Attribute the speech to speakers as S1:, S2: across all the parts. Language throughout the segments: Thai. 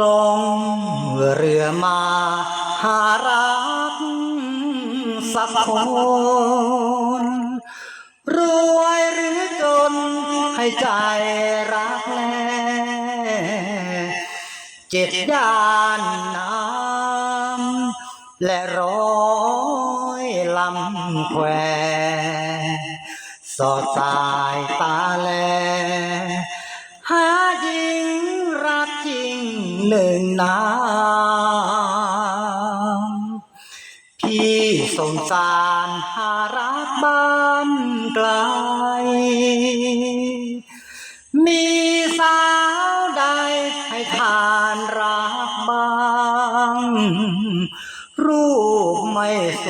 S1: ลงเรือมาหารักสักคนรวยหรือจนให้ใจรักแลเจ็ดย่านน้ำและร้อยลำแควสอดสา สงสารหารักบ้านไกล มีสาวใดให้ทานรักบ้าง รูปไม่ส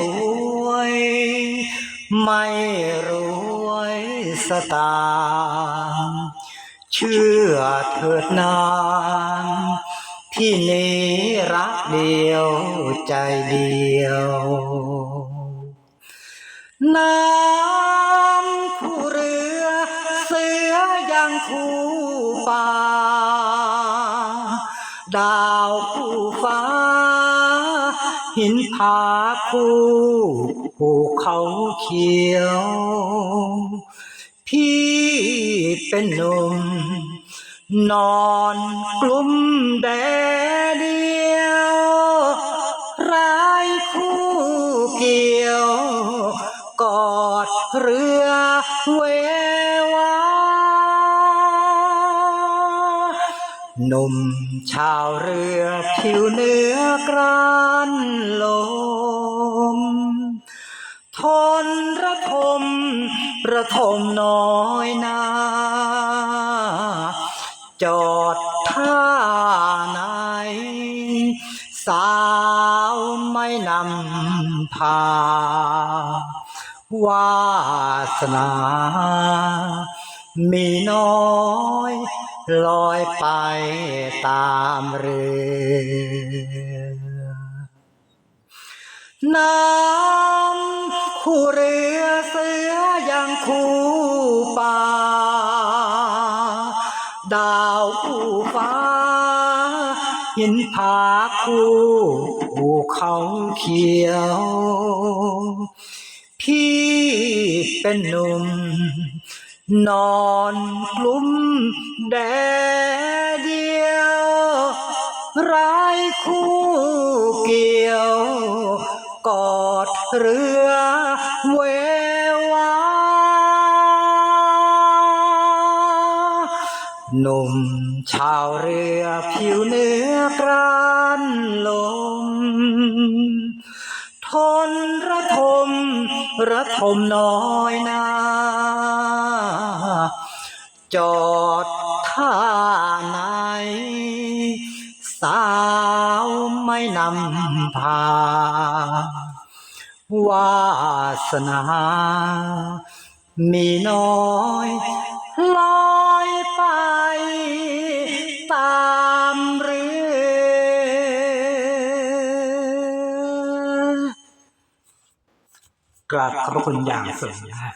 S1: วย ไม่รวยสตางเชื่อเถิดนางที่นี้รักเดียวใจเดียว น้ำคู่เรือ เสือยังคู่ป่าดาวคู่ฟ้า หินผาคู่ภูเขาเขียว พี่เป็นหนุ่มนอนกลุ่มแดดเดียวรายคู่เกี่ยว เรือเววาหนุ่มชาวเรือผิวเนื้อกรานลม ทนระทมระทมน้อยนาจอดท่าไหน สาวไม่นำพา วาสนา มีน้อยลอยไปตามเรือน้ำคู่เรือเสือยังคู่ป่า ดาวคู่ฟ้า หินผาคู่ภูเขาเขียว พี่เป็นหนุ่ม นอนกลุ่มแดดเดียวรายคู่เกี่ยว กอดเรือเววาหนุ่มชาวเรือผิวเนื้อกรานลม ทน ระทมน้อยนาจอดท่าไหน สาวไม่นำพาวาสนา มีน้อยลอย กราบขอบพระคุณอย่างสูงนะฮะ